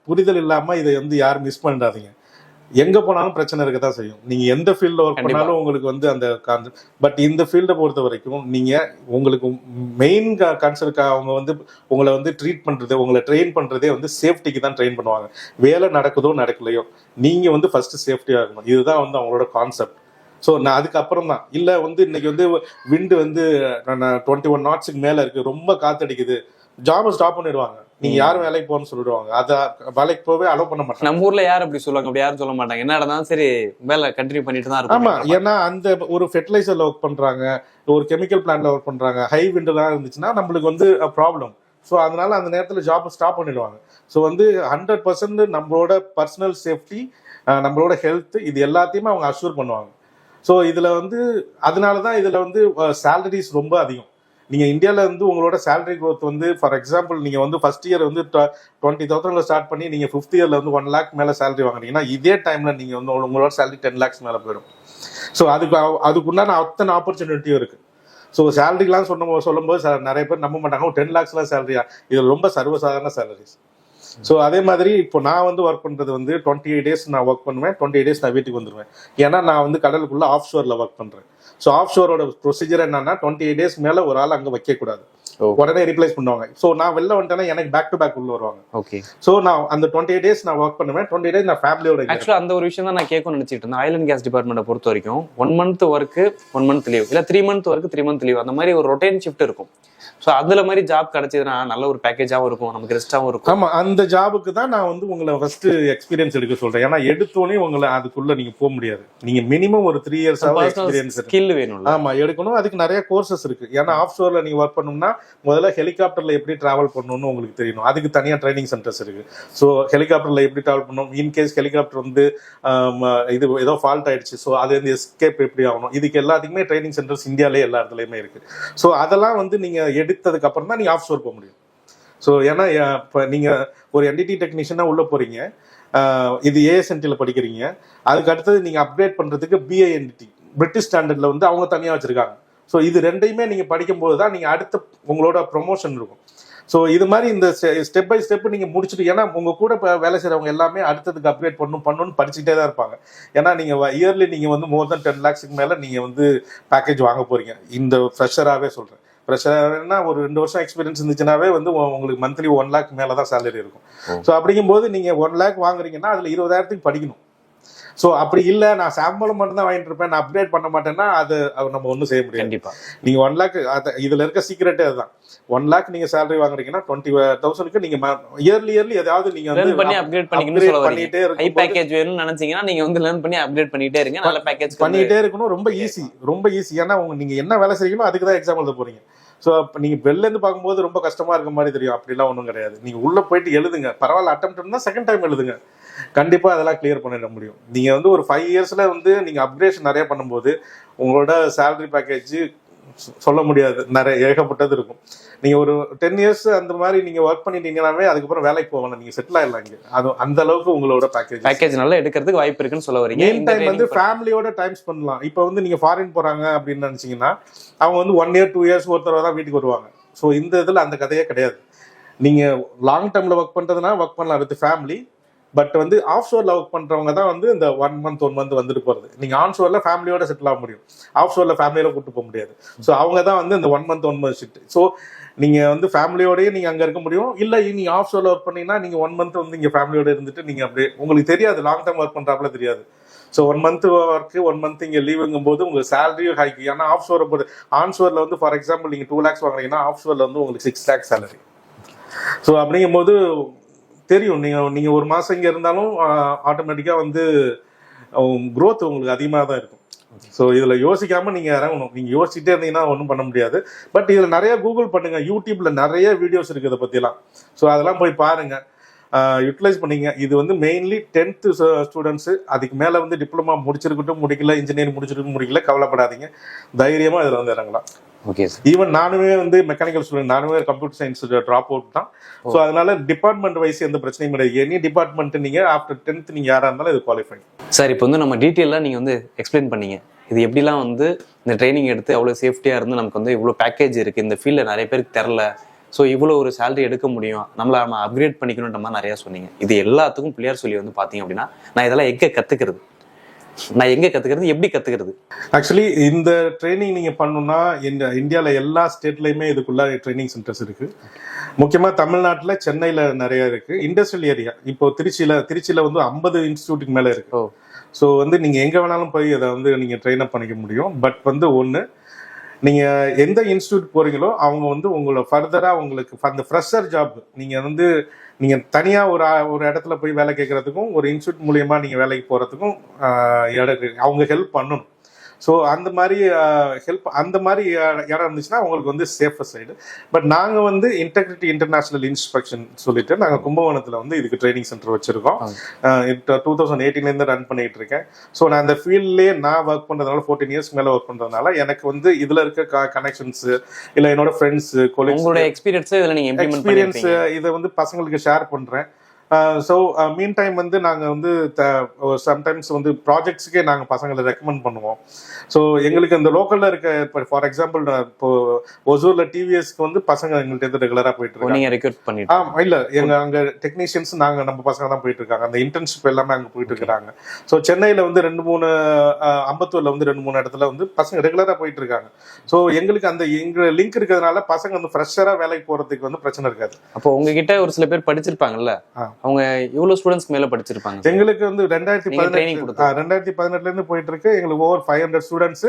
புரிதல் இல்லாம இதை வந்து யாரும் மிஸ் பண்ணிடாதீங்க. எங்க போனாலும் பிரச்சனை இருக்க தான் செய்யும். நீங்க எந்த ஃபீல்ட்ல ஒர்க். பண்ணாலும் உங்களுக்கு வந்து அந்த பட் இந்த ஃபீல்டை பொறுத்த வரைக்கும் நீங்க உங்களுக்கு மெயின் கன்சர்க்கு அவங்க வந்து உங்களை வந்து ட்ரீட் பண்றது உங்களை ட்ரெயின் பண்றதே வந்து சேஃப்டிக்கு தான் ட்ரெயின் பண்ணுவாங்க. வேலை நடக்குதோ நடக்கலையோ நீங்க வந்து ஃபர்ஸ்ட் சேஃப்டியா இருக்கணும். இதுதான் வந்து அவங்களோட கான்செப்ட் ஸோ நான் அதுக்கப்புறம் தான். இல்லை வந்து இன்னைக்கு வந்து விண்டு வந்து டுவெண்ட்டி ஒன் நாட்ஸுக்கு மேலே இருக்கு. ரொம்ப காத்தடிக்குது. ஜாபை ஸ்டாப் பண்ணிடுவாங்க. நீங்க யாரும் வேலைக்கு போகணும்னு சொல்லிடுவாங்க. அதை வேலைக்கு போகவே அலோவ் பண்ண மாட்டாங்க. நம்ம ஊர்ல யார் அப்படி சொல்லுவாங்க? அப்படி யாரும் சொல்ல மாட்டாங்க. என்ன நடந்தாலும் சரி வேலை கண்டினியூ பண்ணிட்டு தான் ஆமா. இருக்கும் ஏன்னா அந்த ஒரு ஃபெர்டிலைசர்ல ஒர்க் பண்றாங்க ஒரு கெமிக்கல் பிளான்ட்ல ஒர்க் பண்றாங்க ஹை விண்டெல்லாம் இருந்துச்சுன்னா நம்மளுக்கு வந்து ப்ராப்ளம் ஸோ அதனால அந்த நேரத்தில் ஜாப் ஸ்டாப் பண்ணிடுவாங்க. ஸோ வந்து ஹண்ட்ரட் பர்சன்ட் நம்மளோட பர்சனல் சேஃப்டி நம்மளோட ஹெல்த் இது எல்லாத்தையுமே அவங்க அஷ்யூர் பண்ணுவாங்க. ஸோ இதுல வந்து அதனால தான் இதுல வந்து சேலரிஸ் ரொம்ப அதிகம். நீங்கள் இந்தியாவில் இருந்து உங்களோட சேலரி க்ரோத் வந்து ஃபார் எக்ஸாம்பிள் நீங்கள் வந்து ஃபர்ஸ்ட் இயர் வந்து டுவெண்ட்டி தௌசண்ட்ல ஸ்டார்ட் பண்ணி நீங்கள் ஃபிஃப்த் இயரில் வந்து ஒன் லேக் மேலே சேலரி வாங்குனீங்கன்னா இதே டைமில் நீங்கள் வந்து உங்களோட சேலரி டென் லேக்ஸ் மேலே போயிடும். ஸோ அதுக்கு அதுக்குண்டான அத்தனை ஆப்பர்ச்சுனிட்டியும் இருக்குது ஸோ சேலரிலாம் சொன்ன சொல்லும்போது நிறைய பேர் நம்ப மாட்டாங்க. டென் லேக்ஸ்லாம் சேலரியா இது ரொம்ப சர்வசாதாரண சேலரிஸ் ஸோ அதே மாதிரி இப்போ நான் வந்து ஒர்க் பண்ணுறது வந்து டுவெண்ட்டி எயிட் டேஸ் நான் ஒர்க் பண்ணுவேன் டுவெண்ட்டி எயிட் டேஸ் நான் வீட்டுக்கு வந்துடுவேன் ஏன்னா நான் வந்து கடலுக்குள்ள ஆஃப் ஷோரில் ஒர்க் பண்ணுறேன் ஸோ ஆஃப் ஷோரோட ப்ரொசீஜர் என்னன்னா டுவெண்ட்டி எயிட் டேஸ் மேலே ஒரு ஆள் அங்கே வைக்கக்கூடாது. உடனே ரீப்ளேஸ் பண்ணுவாங்க. ஸோ நான் வெளில வந்துட்டேன்னா எனக்கு பேக் டு பேக் உள்ள வருவாங்க. ஓகே ஸோ நான் அந்த டுவெண்ட்டி டேஸ் நான் ஒர்க் பண்ணுவேன். டுவெண்ட்டி டேஸ் நான் ஃபேமிலியோட இங்க ஆக்சுவலா அந்த ஒரு விஷயம் தான் நான் கேட்கணும்னு நினைச்சிட்டு இருந்தேன். ஆயில் அண்ட் கேஸ் டிபார்ட்மெண்ட்டை பொறுத்த வரைக்கும் one month work one month leave இல்ல three month work three month leave அந்த மாதிரி ஒரு ரொட்டேன் ஷிஃப்ட் இருக்கும். ஸோ அதுல மாதிரி ஜாப் கிடைச்சதுன்னா நல்ல ஒரு பேக்கேஜாவும் இருக்கும் நமக்கு ரெஸ்டாவும் இருக்கும். ஆமா அந்த ஜாபுக்கு தான் நான் வந்து உங்களை ஃபர்ஸ்ட் எக்ஸ்பீரியன்ஸ் எடுக்க சொல்றேன். ஏன்னா எடுத்தோடனே உங்களை அதுக்குள்ள நீங்க போக முடியாது. நீங்க மினிமம் ஒரு த்ரீ இயர்ஸ் எக்ஸ்பீரியன்ஸ் ஸ்கில் வேணும்ல. ஆமா எடுக்கணும். அதுக்கு நிறைய கோர்சஸ் இருக்கு. ஏன்னா ஆஃப் ஷோர்ல நீங்க ஒர்க் பண்ணணும்னா முதல்ல ஹெலிகாப்டர்ல எப்படி டிராவல் பண்ணணும்னு உங்களுக்கு தெரியணும். அதுக்கு தனியாக ட்ரைனிங் சென்டர்ஸ் இருக்கு. ஸோ ஹெலிகாப்டர்ல எப்படி டிராவல் பண்ணணும்? இன்கேஸ் ஹெலிகாப்டர் வந்து இது ஏதோ ஃபால்ட் ஆயிடுச்சு. ஸோ அது வந்து எஸ்கேப் எப்படி ஆகணும்? இதுக்கு எல்லாத்துக்குமே ட்ரைனிங் சென்டர்ஸ் இந்தியாவிலே எல்லா இடத்துலையுமே இருக்கு. ஸோ அதெல்லாம் வந்து நீங்க எடுத்ததுக்கு அப்புறம் தான் நீங்க ஆஃப் ஷோர் போக முடியும். ஸோ ஏன்னா இப்போ நீங்கள் நீங்க ஒரு என்டிடி டெக்னீஷியனாக உள்ள போறீங்க. இது ஏஎஸ்என்டியில் படிக்கிறீங்க. அதுக்கு அடுத்தது நீங்கள் அப்டேட் பண்ணுறதுக்கு பிஐஎன்டி பிரிட்டிஷ் ஸ்டாண்டர்டில் வந்து அவங்க தனியாக வச்சுருக்காங்க. ஸோ இது ரெண்டையுமே நீங்க படிக்கும்போது தான் நீங்க அடுத்த உங்களோட ப்ரொமோஷன் இருக்கும். ஸோ இது மாதிரி இந்த ஸ்டெப் பை ஸ்டெப் நீங்க முடிச்சுட்டு ஏன்னா உங்க கூட இப்போ வேலை செய்றவங்க எல்லாமே அடுத்ததுக்கு அப்கிரேட் பண்ணணும் பண்ணணும்னு படிச்சுட்டே தான் இருப்பாங்க. ஏன்னா நீங்க இயர்லி நீங்க வந்து மோர் தென் டென் லேக்ஸுக்கு மேல நீங்க வந்து பேக்கேஜ் வாங்க போறீங்க. இந்த ஃப்ரெஷராகவே சொல்றேன். ஃப்ரெஷர்னா ஒரு ரெண்டு வருஷம் எக்ஸ்பீரியன்ஸ் இருந்துச்சுனாவே வந்து உங்களுக்கு மந்த்லி ஒன் லேக் மேல தான் சேலரி இருக்கும். ஸோ அப்படிங்கும்போது நீங்க ஒன் லேக் வாங்குறீங்கன்னா அதுல இருபதாயிரத்துக்கு படிக்கணும். ஸோ அப்படி இல்லை நான் சம்பளம் மட்டும் தான் வாங்கிட்டு இருப்பேன் நான் அப்கிரேட் பண்ண மாட்டேன்னா அது நம்ம ஒன்றும் செய்ய முடியாது. கண்டிப்பா. நீங்க ஒன் லேக் இதுல இருக்க சீக்கிரட்டே அதுதான். ஒன் லேக் நீங்க சேலரி வாங்குறீங்கன்னா டுவெண்ட்டி தௌசண்ட்க்கு நீங்க இயர்லி இயர்லி எதாவது நீங்க லேர்ன் வந்து பண்ணி அப்கிரேட் சொல்ல வரீங்க. பண்ணிட்டே ஹை பேக்கேஜ் வேணும்னு நினைச்சீங்கன்னா நீங்க வந்து லேர்ன் பண்ணி அப்கிரேட் பண்ணிட்டே இருங்க. நல்ல பேக்கேஜ் பண்ணிட்டே இருக்கணும் ரொம்ப ஈஸி ரொம்ப ஈஸி ஏன்னா உங்க நீங்க என்ன வேலை செய்யணும் அதுக்கு தான் எக்ஸாம் எழுத போறீங்க. ஸோ அப்போ நீங்க வெளில இருந்து பார்க்கும்போது ரொம்ப கஷ்டமா இருக்க மாதிரி தெரியும். அப்படிலாம் ஒன்றும் கிடையாது. நீங்க உள்ள போயிட்டு எழுதுங்க. பரவாயில்ல அட்டம் இருந்தா செகண்ட் டைம் எழுதுங்க. கண்டிப்பா அதெல்லாம் கிளியர் பண்ணிட முடியும். நீங்க வந்து ஒரு ஃபைவ் இயர்ஸ்ல வந்து நீங்க அப்கிரேஷன் நிறைய பண்ணும்போது உங்களோட சேலரி பேக்கேஜ் சொல்ல முடியாது. நிறைய ஏகப்பட்டது இருக்கும். நீங்க ஒரு டென் இயர்ஸ் அந்த மாதிரி நீங்க ஒர்க் பண்ணிட்டீங்கன்னாவே அதுக்கப்புறம் வேலைக்கு போகணும் நீங்க செட்டில் ஆயிடலாம் இங்க. அது அந்த அளவுக்கு உங்களோட பேக்கேஜ் பேக்கேஜ் நல்லா எடுக்கிறதுக்கு வாய்ப்பு இருக்குன்னு சொல்ல வரீங்க. மெயின் டைம் வந்து ஃபேமிலியோட டைம் பண்ணலாம். இப்போ வந்து நீங்க ஃபாரின் போறாங்க அப்படின்னு நினைச்சீங்கன்னா அவங்க வந்து ஒன் இயர் டூ இயர்ஸ் ஒரு தடவை தான் வீட்டுக்கு வருவாங்க. ஸோ இந்த இதுல அந்த கதையே கிடையாது. நீங்க லாங் டேர்ம்ல ஒர்க் பண்றதுனா ஒர்க் பண்ணலாம் வித் ஃபேமிலி பட் வந்து ஆஃப் ஷோரில் ஒர்க் பண்ணுறவங்க தான் வந்து இந்த ஒன் மந்த் ஒன் மந்த் வந்துட்டு போகிறது நீங்கள் ஆன் ஷோரில் ஃபேமிலியோட செட்டில் ஆக முடியும். ஆஃப் ஷோரில் ஃபேமிலியோட கூட்டு போக முடியாது. ஸோ அவங்க தான் வந்து இந்த one month one month shift so நீங்கள் வந்து ஃபேமிலியோடயே நீங்கள் அங்கே இருக்க முடியும். இல்லை நீங்கள் ஆஃப் ஷோரில் ஒர்க் பண்ணீங்கன்னா நீங்கள் ஒன் மந்த் வந்து இங்கே ஃபேமிலியோட இருந்துட்டு நீங்கள் அப்படியே உங்களுக்கு தெரியாது. லாங் டேர்ம் ஒர்க் பண்ணுறாப்புல தெரியாது. So one month work one month இங்கே லீவுங்கும் போது உங்களுக்கு சேலரியும் ஹைக்கு ஏன்னா ஆஃப் ஷோரை பொறுத்து ஆன் ஷோரில் வந்து ஃபார் எக்ஸாம்பிள் நீங்கள் டூ லேக்ஸ் வாங்குறீங்கன்னா ஆஃப் ஷோரில் வந்து உங்களுக்கு சிக்ஸ் லேக்ஸ் சேலரி ஸோ அப்படிங்கும்போது தெரியும். நீங்கள் நீங்கள் ஒரு மாதம் இங்கே இருந்தாலும் ஆட்டோமேட்டிக்காக வந்து growth உங்களுக்கு அதிகமாக தான் இருக்கும். ஸோ இதுல யோசிக்காம நீங்க இறங்கணும். நீங்க யோசிச்சுட்டே இருந்தீங்கன்னா ஒன்றும் பண்ண முடியாது. பட் இதுல நிறைய கூகுள் பண்ணுங்க. யூடியூப்ல நிறைய வீடியோஸ் இருக்கு இதை பத்திலாம். ஸோ அதெல்லாம் போய் பாருங்க. யூட்டிலைஸ் பண்ணீங்க. இது வந்து மெயின்லி டென்த்து ஸ்டூடெண்ட்ஸ் அதுக்கு மேலே வந்து டிப்ளமா முடிச்சிருக்கட்டும் முடிக்கல இன்ஜினியரிங் முடிச்சிருக்கட்டும் முடிக்கல கவலைப்படாதீங்க. தைரியமாக இதில் வந்து இறங்கலாம். ஓகே சார் ஈவன் நானுமே வந்து மெக்கானிக்கல் ஸ்டூடெண்ட் நானுமே கம்ப்யூட்டர் சயின்ஸ் ட்ராப் அவுட் தான். ஸோ அதனால டிபார்ட்மெண்ட் வைஸ் எந்த பிரச்சனையும் கிடையாது. எனி டிபார்ட்மெண்ட் நீங்க ஆஃப்டர் டென்த் நீங்க யாரா இருந்தாலும் இது குவாலிஃபை சார் இப்போ வந்து நம்ம டீட்டெயிலாக நீங்கள் வந்து எக்ஸ்பிளைன் பண்ணீங்க. இது எப்படிலாம் வந்து இந்த ட்ரைனிங் எடுத்து அவ்வளோ சேஃப்டியாக இருந்து நமக்கு வந்து இவ்வளோ பேக்கேஜ் இருக்குது இந்த ஃபீல்டில் நிறைய பேருக்கு தெரில. ஸோ இவ்வளோ ஒரு சேலரி எடுக்க முடியும். நம்மளை நம்ம அப்கிரேட் பண்ணிக்கணுன்ற மாதிரி நிறையா சொன்னீங்க. இது எல்லாத்துக்கும் பிள்ளையார் சொல்லி வந்து பார்த்தீங்க அப்படின்னா நான் இதெல்லாம் எங்கே கற்றுக்கிறது நான் எங்கே கற்றுக்கிறது எப்படி கற்றுக்கிறது ஆக்சுவலி இந்த ட்ரைனிங் நீங்க பண்ணணும்னா இந்த இந்தியால எல்லா ஸ்டேட்லயுமே இதுக்குள்ள ட்ரைனிங் சென்டர்ஸ் இருக்கு. முக்கியமா தமிழ்நாட்டுல சென்னையில நிறைய இருக்கு. இண்டஸ்ட்ரியல் ஏரியா இப்போ திருச்சியில திருச்சியில வந்து ஐம்பது இன்ஸ்டியூட்டுக்கு மேல இருக்கு. ஸோ வந்து நீங்க எங்க வேணாலும் போய் அதை வந்து நீங்க ட்ரெயின் அப் பண்ணிக்க முடியும். பட் வந்து ஒண்ணு நீங்க எந்த இன்ஸ்டியூட் போறீங்களோ அவங்க வந்து உங்களை ஃபர்தரா உங்களுக்கு அந்த ஃப்ரெஷர் ஜாப் நீங்க வந்து நீங்க தனியா ஒரு ஒரு இடத்துல போய் வேலை கேட்கறதுக்கும் ஒரு இன்ஸ்டியூட் மூலியமா நீங்க வேலைக்கு போறதுக்கும் அவங்க ஹெல்ப் பண்ணணும். ஸோ அந்த மாதிரி ஹெல்ப் அந்த மாதிரி இடம் இருந்துச்சுன்னா உங்களுக்கு வந்து சேஃபர் சைடு பட் நாங்கள் வந்து இன்டெகிரிட்டி இன்டர்நேஷனல் இன்ஸ்பெக்ஷன் சொல்லிட்டு நாங்கள் கும்பகோணத்தில் வந்து இதுக்கு ட்ரைனிங் சென்டர் வச்சிருக்கோம். டூ தௌசண்ட் எயிட்டீன்லேருந்து ரன் பண்ணிட்டு இருக்கேன் ஸோ நான் அந்த ஃபீல்ட்லேயே நான் ஒர்க் பண்ணுறதுனால ஃபோர்டீன் இயர்ஸ் மேலே ஒர்க் பண்ணுறதுனால எனக்கு வந்து இதில் இருக்க கனெக்ஷன்ஸ் இல்லை என்னோட ஃப்ரெண்ட்ஸு கொலீக்ஸ் எக்ஸ்பீரியன்ஸை இதில் நீங்கள் எக்ஸ்பீரியன்ஸ் இதை வந்து பசங்களுக்கு ஷேர் பண்றேன். ஸோ மீன் டைம் வந்து நாங்கள் வந்து சம்டைம்ஸ் வந்து ப்ராஜெக்ட்ஸுக்கே நாங்கள் பசங்களை ரெக்கமெண்ட் பண்ணுவோம். ஸோ எங்களுக்கு இந்த லோக்கலில் இருக்க இப்போ ஃபார் எக்ஸாம்பிள் இப்போ ஒசூரில் டிவிஎஸ்க்கு வந்து பசங்க எங்கள்கிட்ட இருந்து ரெகுலராக போயிட்டு இருக்காங்க. நீங்கள் ரெக்ரூட் பண்ணிட்டு. ஆ இல்ல எங்க அங்க டெக்னீஷியன்ஸ் நாங்க நம்ம பசங்க தான் போயிட்டு இருக்காங்க. அந்த இன்டர்ன்ஷிப் எல்லாமே அங்க போயிட்டு இருக்காங்க ஸோ சென்னையில வந்து ரெண்டு மூணு அம்பத்தூர்ல வந்து ரெண்டு மூணு இடத்துல வந்து பசங்க ரெகுலரா போயிட்டு இருக்காங்க. ஸோ எங்களுக்கு அந்த எங்க லிங்க் இருக்கிறதுனால பசங்க வந்து ஃப்ரெஷரா வேலைக்கு போறதுக்கு வந்து பிரச்சனை இருக்காது. அப்போ உங்ககிட்ட ஒரு சில பேர் படிச்சிருப்பாங்கல்ல. அவங்க இவ்வளவு ஸ்டூடெண்ட்ஸ் மேல படிச்சிருப்பாங்க. எங்களுக்கு வந்து ரெண்டாயிரத்தி பதினெட்டு ரெண்டாயிரத்தி பதினெட்டுல இருந்து போயிட்டு இருக்கு. எங்களுக்கு ஓவர் ஃபைவ் ஹண்ட்ரட் ஸ்டூடெண்ட்ஸ்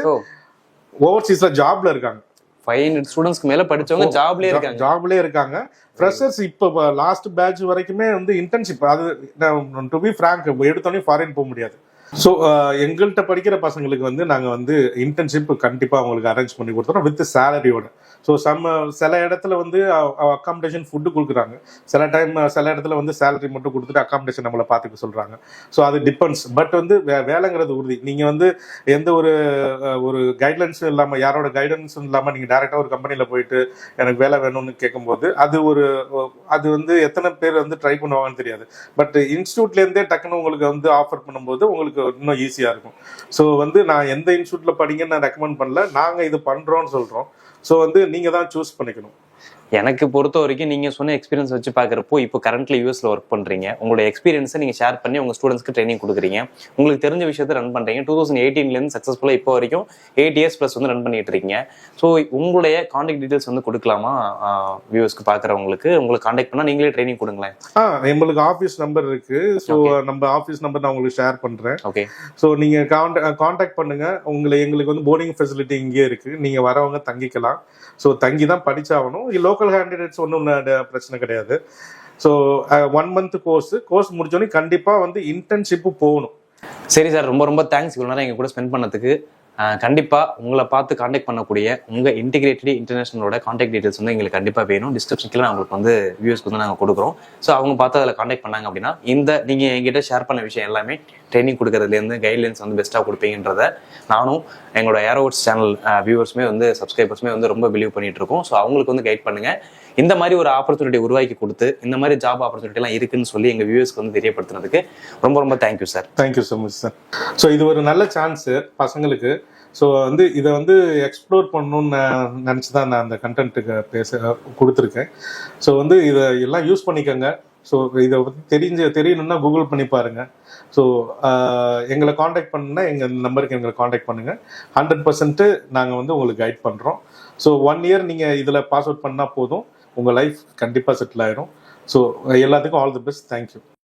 ஓவர்சீஸ்ல ஜாப்ல இருக்காங்க. ஃபைவ் ஹண்ட்ரட் ஸ்டூடெண்ட்ஸ்க்கு மேல படிச்சவங்க ஜாப்லயே இருக்காங்க. ஜாப்லயே இருக்காங்க. ஃப்ரெஷர்ஸ் இப்போ லாஸ்ட் பேட்ச் வரைக்குமே வந்து இன்டர்ன்ஷிப் அது டு பி ஃப்ராங்க் எடுத்தோடனே ஃபாரின் போக முடியாது. ஸோ uh, எங்கள்கிட்ட படிக்கிற பசங்களுக்கு வந்து நாங்கள் வந்து இன்டர்ன்ஷிப் கண்டிப்பாக அவங்களுக்கு அரேஞ்ச் பண்ணி கொடுத்துறோம் வித் சேலரியோட ஸோ சம்ம சில இடத்துல வந்து அக்காமடேஷன் ஃபுட்டு கொடுக்குறாங்க. சில டைம் சில இடத்துல வந்து சேலரி மட்டும் கொடுத்துட்டு அக்காமடேஷன் நம்மளை பார்த்துக்க சொல்கிறாங்க ஸோ அது டிபெண்ட்ஸ் பட் வந்து வே- வேலைங்கிறது உறுதி. நீங்கள் வந்து எந்த ஒரு ஒரு கைட்லைன்ஸும் இல்லாமல் யாரோட கைடன்ஸும் இல்லாமல் நீங்கள் டேரெக்டாக ஒரு கம்பெனியில் போயிட்டு எனக்கு வேலை வேணும்னு கேட்கும்போது அது ஒரு அது வந்து எத்தனை பேர் வந்து ட்ரை பண்ணுவாங்கன்னு தெரியாது. பட் இன்ஸ்டியூட்லேருந்தே டக்குன்னு உங்களுக்கு வந்து ஆஃபர் பண்ணும்போது உங்களுக்கு இன்னும் ஈஸியாக இருக்கும். ஸோ வந்து நான் எந்த இன்ஸ்டியூட்டில் படிங்கன்னு நான் ரெக்கமெண்ட் பண்ணல. நாங்கள் இது பண்ணுறோன்னு சொல்கிறோம் ஸோ வந்து நீங்கள் தான் சூஸ் பண்ணிக்கணும். எனக்கு பொறுத்த வரைக்கும் நீங்க சொன்ன எக்ஸ்பீரியன்ஸ் வச்சு பாக்குறப்போ இப்போ கரண்ட்ல யூஎஸ்ல ஒர்க் பண்றீங்க. உங்களோட எக்ஸ்பீரியன்ஸை நீங்க ஷேர் பண்ணி உங்க ஸ்டூடெண்ட்ஸ்க்கு ட்ரைனிங் கொடுக்குறீங்க. உங்களுக்கு தெரிஞ்ச விஷயத்த ரன் பண்றீங்க. டூ தௌசண்ட் எயிட்டீன்ல இருந்து சக்சஸ்ஃபுல்லா இப்போ வரைக்கும் எயிட் இயர்ஸ் பிளஸ் வந்து ரன் பண்ணிட்டு இருக்கீங்க. ஸோ உங்களுடைய காண்டாக்ட் டீடைல்ஸ் வந்து கொடுக்கலாமா? வியூஸ்க்கு பாக்குறவங்களுக்கு? உங்களுக்கு காண்டாக்ட் பண்ணா நீங்களே ட்ரைனிங் கொடுங்களேன். ஆ எங்களுக்கு ஆஃபீஸ் நம்பர் இருக்கு. ஸோ நம்ம ஆஃபீஸ் நம்பர் நான் உங்களுக்கு ஷேர் பண்ணுறேன் ஓகே ஸோ நீங்கள் காண்டாக்ட் பண்ணுங்க. உங்களை எங்களுக்கு வந்து போர்டிங் ஃபெசிலிட்டி இங்கேயே இருக்கு. நீங்கள் வரவங்க தங்கிக்கலாம். ஸோ தங்கி தான் படிச்சாகணும் லோக்கல் கேண்டிடேட்ஸ் ஒன்றும் பிரச்சனை கிடையாது. So one month course course முடிச்சோடனே கண்டிப்பாக வந்து இன்டர்ன்ஷிப்பு போகணும். சரி சார் ரொம்ப ரொம்ப தேங்க்ஸ் இவ்வளோ நேரம் எங்கள் கூட ஸ்பெண்ட் பண்ணதுக்கு. கண்டிப்பாக உங்களை பார்த்து காண்டாக்ட் பண்ணக்கூடிய உங்கள் இன்டிகிரேட்டட் இன்டர்நேஷனலோட காண்டாக்ட் டீடைல்ஸ் வந்து எங்களுக்கு கண்டிப்பாக வேணும். டிஸ்கிரிப்ஷன்ல நான் உங்களுக்கு வந்து வியூஸ்க்கு வந்து நாங்கள் கொடுக்குறோம். ஸோ அவங்க பார்த்து அதில் காண்டாக்ட் பண்ணாங்க அப்படின்னா இந்த நீங்கள் எங்கிட்ட ஷேர் பண்ண விஷயம் எல்லாமே ட்ரைனிங் கொடுக்குறதுலேருந்து கைட்லைன்ஸ் வந்து பெஸ்ட்டாக கொடுப்பீங்கன்றத நானும் எங்களோட ஏரோட்ஸ் சேனல் வியூவர்ஸுமே வந்து சப்ஸ்கிரைபர்ஸுமே வந்து ரொம்ப பிலீவ் பண்ணிட்டு இருக்கோம். ஸோ அவங்களுக்கு வந்து கைட் பண்ணுங்கள் இந்த மாதிரி ஒரு ஆப்பர்ச்சுனிட்டி உருவாக்கி கொடுத்து இந்த மாதிரி ஜாப் ஆப்பர்ச்சுனிட்டி எல்லாம் இருக்குன்னு சொல்லி எங்க வியூவர்ஸ்க்கு வந்து தெரியப்படுத்துனதுக்கு ரொம்ப ரொம்ப thank you sir thank you so much sir so இது ஒரு நல்ல சான்ஸு பசங்களுக்கு. ஸோ வந்து இதை வந்து எக்ஸ்ப்ளோர் பண்ணணும்னு நினச்சி தான் நான் அந்த கண்டென்ட்டுக்கு பேச கொடுத்துருக்கேன். ஸோ வந்து இதை எல்லாம் யூஸ் பண்ணிக்கோங்க. ஸோ இதை பற்றி தெரிஞ்ச தெரியணும்னா கூகுள் பண்ணி பாருங்க. ஸோ எங்களை காண்டாக்ட் பண்ணுன்னா எங்கள் நம்பருக்கு எங்களை காண்டாக்ட் பண்ணுங்க. ஹண்ட்ரட் பர்சன்ட்டு நாங்கள் வந்து உங்களுக்கு கைட் பண்ணுறோம் ஸோ ஒன் இயர் நீங்கள் இதில் பாஸ் அவுட் பண்ணால் போதும். உங்கள் லைஃப் கண்டிப்பாக செட்டில் ஆயிடும் ஸோ எல்லாத்துக்கும் ஆல் தி பெஸ்ட் தேங்க்யூ